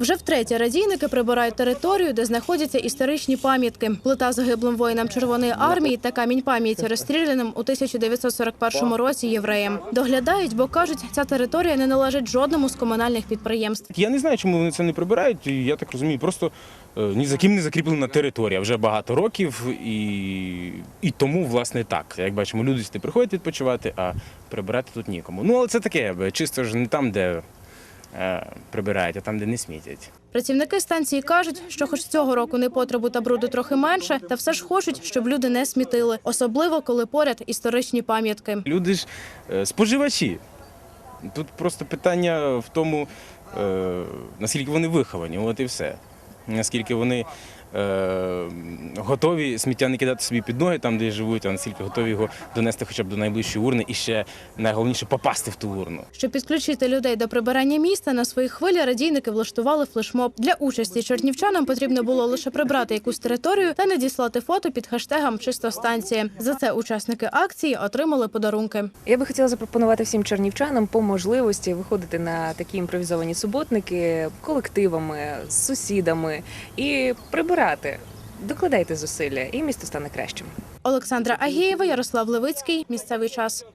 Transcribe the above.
Вже втретє радійники прибирають територію, де знаходяться історичні пам'ятки. Плита загиблим воїнам Червоної армії та камінь пам'яті розстріляним у 1941 році євреям. Доглядають, бо кажуть, ця територія не належить жодному з комунальних підприємств. Я не знаю, чому вони це не прибирають. Я так розумію, просто е, ні за ким не закріплена територія вже багато років, і, і тому, власне, так. Як бачимо, люди сюди приходять відпочивати, а прибирати тут нікому. Ну, але це таке, чисто ж не там, де прибирають, а там, де не смітять. Працівники станції кажуть, що хоч цього року непотребу та бруду трохи менше, та все ж хочуть, щоб люди не смітили, особливо коли поряд історичні пам'ятки. Люди ж е, споживачі. Тут просто питання в тому, е, наскільки вони виховані, от і все. Наскільки вони е, готові сміття не кидати собі під ноги там, де живуть, а наскільки готові його донести хоча б до найближчої урни і ще найголовніше попасти в ту урну. Щоб підключити людей до прибирання міста, на своїй хвилі радійники влаштували флешмоб. Для участі чернівчанам потрібно було лише прибрати якусь територію та надіслати фото під хештегом Чисто станція. За це учасники акції отримали подарунки. Я би хотіла запропонувати всім чернівчанам по можливості виходити на такі імпровізовані суботники колективами, з сусідами і прибирати. Докладайте зусилля, і місто стане кращим. Олександра Агієва, Ярослав Левицький. Місцевий час.